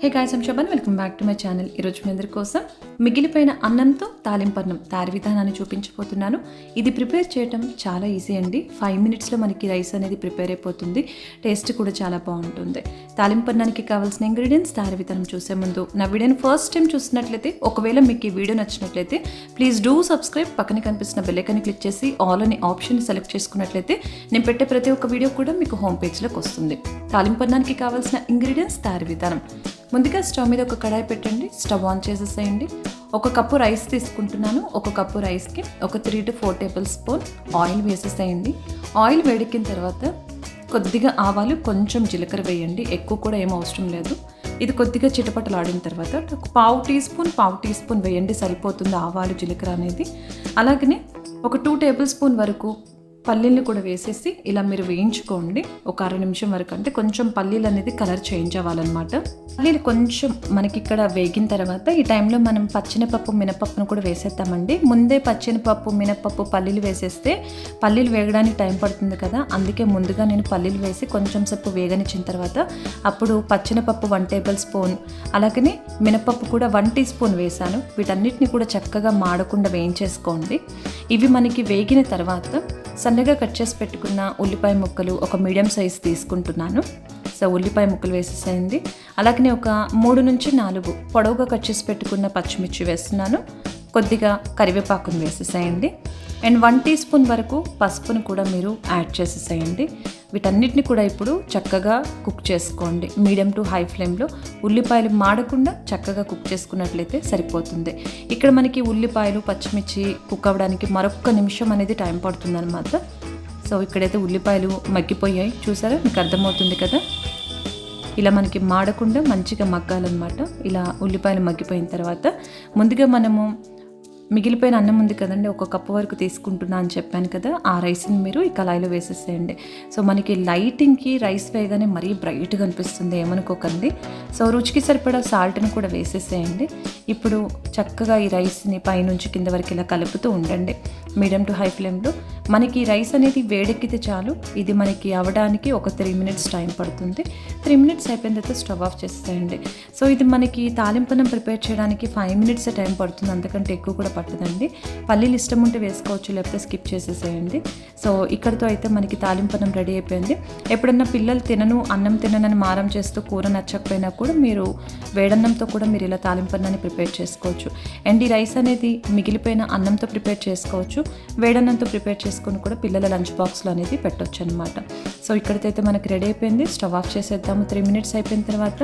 Hey guys Shobhan welcome back to my channel ఈరోజు మీ అందరి కోసం మిగిలిపోయిన అన్నంతో తాలింపన్నం తయారీ విధానాన్ని చూపించబోతున్నాను. ఇది ప్రిపేర్ చేయడం చాలా ఈజీ అండి. ఫైవ్ మినిట్స్లో మనకి రైస్ అనేది ప్రిపేర్ అయిపోతుంది. టేస్ట్ కూడా చాలా బాగుంటుంది. తాలింపన్నానికి కావాల్సిన ఇంగ్రీడియంట్స్ తయారీ విధానం చూసే ముందు నా వీడియోని ఫస్ట్ టైం చూసినట్లయితే ఒకవేళ మీకు ఈ వీడియో నచ్చినట్లయితే ప్లీజ్ డూ సబ్స్క్రైబ్ పక్కన కనిపిస్తున్న బెల్లైకాన్ని క్లిక్ చేసి ఆల్ అని ఆప్షన్ సెలెక్ట్ చేసుకున్నట్లయితే నేను పెట్టే ప్రతి ఒక్క వీడియో కూడా మీకు హోమ్ పేజ్లోకి వస్తుంది. తాలింపన్నానికి కావాల్సిన ఇంగ్రీడియంట్స్ తయారీ విధానం. ముందుగా స్టవ్ మీద ఒక కడాయి పెట్టండి. స్టవ్ ఆన్ చేసేసేయండి. ఒక కప్పు రైస్ తీసుకుంటున్నాను. ఒక కప్పు రైస్కి ఒక three to four tablespoon oil వేసేసేయండి. ఆయిల్ వేడెక్కిన తర్వాత కొద్దిగా ఆవాలు కొంచెం జీలకర్ర వేయండి. ఎక్కువ కూడా ఏం అవసరం లేదు. ఇది కొద్దిగా చిటపటలాడిన తర్వాత ఒక పావు టీ స్పూన్ పావు టీ స్పూన్ వేయండి. సరిపోతుంది ఆవాలు జీలకర్ర అనేది. అలాగనే ఒక టూ టేబుల్ స్పూన్ వరకు పల్లీలు కూడా వేసేసి ఇలా మీరు వేయించుకోండి. ఒక అర నిమిషం వరకు అంటే కొంచెం పల్లీలు అనేది కలర్ చేంజ్ అవ్వాలన్నమాట. పల్లీలు కొంచెం మనకి ఇక్కడ వేగిన తర్వాత ఈ టైంలో మనం పచ్చినపప్పు మినపప్పును కూడా వేసేద్దామండి. ముందే పచ్చినపప్పు మినపప్పు పల్లీలు వేసేస్తే పల్లీలు వేగడానికి టైం పడుతుంది కదా. అందుకే ముందుగా నేను పల్లీలు వేసి కొంచెం సేపు వేగనిచ్చిన తర్వాత అప్పుడు పచ్చినపప్పు వన్ టేబుల్ స్పూన్ అలాగనే మినపప్పు కూడా వన్ టీ స్పూన్ వేసాను. వీటన్నిటిని కూడా చక్కగా మాడకుండా వేయించేసుకోండి. ఇవి మనకి వేగిన తర్వాత సన్నగా కట్ చేసి పెట్టుకున్న ఉల్లిపాయ ముక్కలు ఒక మీడియం సైజ్ తీసుకుంటున్నాను. సో ఉల్లిపాయ ముక్కలు వేసేసేయండి. అలాగనే ఒక మూడు నుంచి నాలుగు పొడవుగా కట్ చేసి పెట్టుకున్న పచ్చిమిర్చి వేస్తున్నాను. కొద్దిగా కరివేపాకును వేసేసేయండి. అండ్ వన్ టీ స్పూన్ వరకు పసుపును కూడా మీరు యాడ్ చేసేసేయండి. వీటన్నిటిని కూడా ఇప్పుడు చక్కగా కుక్ చేసుకోండి. మీడియం టు హై ఫ్లేమ్లో ఉల్లిపాయలు మాడకుండా చక్కగా కుక్ చేసుకున్నట్లయితే సరిపోతుంది. ఇక్కడ మనకి ఉల్లిపాయలు పచ్చిమిర్చి కుక్ అవ్వడానికి మరొక నిమిషం అనేది టైం పడుతుందన్నమాట. సో ఇక్కడైతే ఉల్లిపాయలు మగ్గిపోయాయి. చూసారా? మీకు అర్థమవుతుంది కదా? ఇలా మనకి మాడకుండా మంచిగా మగ్గాలన్నమాట. ఇలా ఉల్లిపాయలు మగ్గిపోయిన తర్వాత ముందుగా మనము మిగిలిపోయిన అన్నం ఉంది కదండి ఒక కప్పు వరకు తీసుకుంటున్నా అని చెప్పాను కదా ఆ రైస్ని మీరు ఈ కళాయిలో వేసేసేయండి. సో మనకి లైటింగ్కి రైస్ వేయగానే మరీ బ్రైట్గా అనిపిస్తుంది ఏమనుకోకండి. సో రుచికి సరిపడా సాల్ట్ని కూడా వేసేసేయండి. ఇప్పుడు చక్కగా ఈ రైస్ని పైనుంచి కింద వరకు ఇలా కలుపుతూ ఉండండి. మీడియం టు హై ఫ్లేమ్లో మనకి రైస్ అనేది వేడెక్కితే చాలు ఇది మనకి అవ్వడానికి ఒక త్రీ మినిట్స్ టైం పడుతుంది. త్రీ మినిట్స్ అయిపోయిన తర్వాత స్టవ్ ఆఫ్ చేసేయండి సో ఇది మనకి తాలింపనం ప్రిపేర్ చేయడానికి ఫైవ్ మినిట్స్ టైం పడుతుంది అంతకంటే ఎక్కువ కూడా పట్టదండి. పల్లీలు ఇష్టం ఉంటే వేసుకోవచ్చు లేకపోతే స్కిప్ చేసేసేయండి. సో ఇక్కడతో అయితే మనకి తాలింపనం రెడీ అయిపోయింది. ఎప్పుడన్నా పిల్లలు తినను అన్నం తిననని మారం చేస్తూ కూర నచ్చకపోయినా కూడా మీరు వేడన్నంతో కూడా మీరు ఇలా తాలింపన్నాన్ని ప్రిపేర్ చేసుకోవచ్చు. అండ్ ఈ రైస్ అనేది మిగిలిపోయిన అన్నంతో ప్రిపేర్ చేసుకోవచ్చు. వేడన్నంతో ప్రిపేర్ చేసుకొని కూడా పిల్లల లంచ్ బాక్స్లో అనేది పెట్టొచ్చు అనమాట సో ఇక్కడికైతే మనకి రెడీ అయిపోయింది. స్టవ్ ఆఫ్ చేసేద్దాము. త్రీ మినిట్స్ అయిపోయిన తర్వాత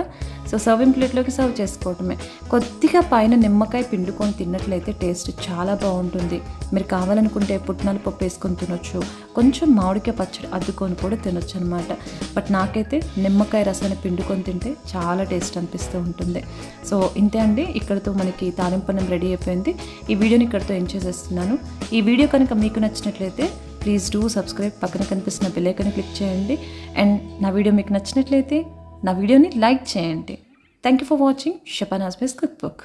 సో సర్వింగ్ ప్లేట్లోకి సర్వ్ చేసుకోవటమే. కొద్దిగా పైన నిమ్మకాయ పిండుకొని తిన్నట్లయితే టేస్ట్ చాలా బాగుంటుంది. మీరు కావాలనుకుంటే పుట్నాలు పప్పు వేసుకొని తినొచ్చు. కొంచెం మామిడికాయ పచ్చడి అద్దుకొని కూడా తినొచ్చు అనమాట బట్ నాకైతే నిమ్మకాయ రసాన్ని పిండుకొని తింటే చాలా టేస్ట్ అనిపిస్తూ ఉంటుంది. సో ఇంతే అండి. ఇక్కడతో మనకి తాలింపన్నం రెడీ అయిపోయింది. ఈ వీడియోని ఇక్కడతో ఎంజాయ్ చేసేస్తున్నాను. ఈ వీడియో కనుక మీకు నచ్చినట్లయితే ప్లీజ్ డూ సబ్స్క్రైబ్ పక్కన కనిపిస్తున్న బెల్లైకన్ క్లిక్ చేయండి. అండ్ నా వీడియో మీకు నచ్చినట్లయితే నా వీడియోని లైక్ చేయండి. థ్యాంక్ యూ ఫర్ వాచింగ్ షపాన్ హాస్బెస్ కుక్ బుక్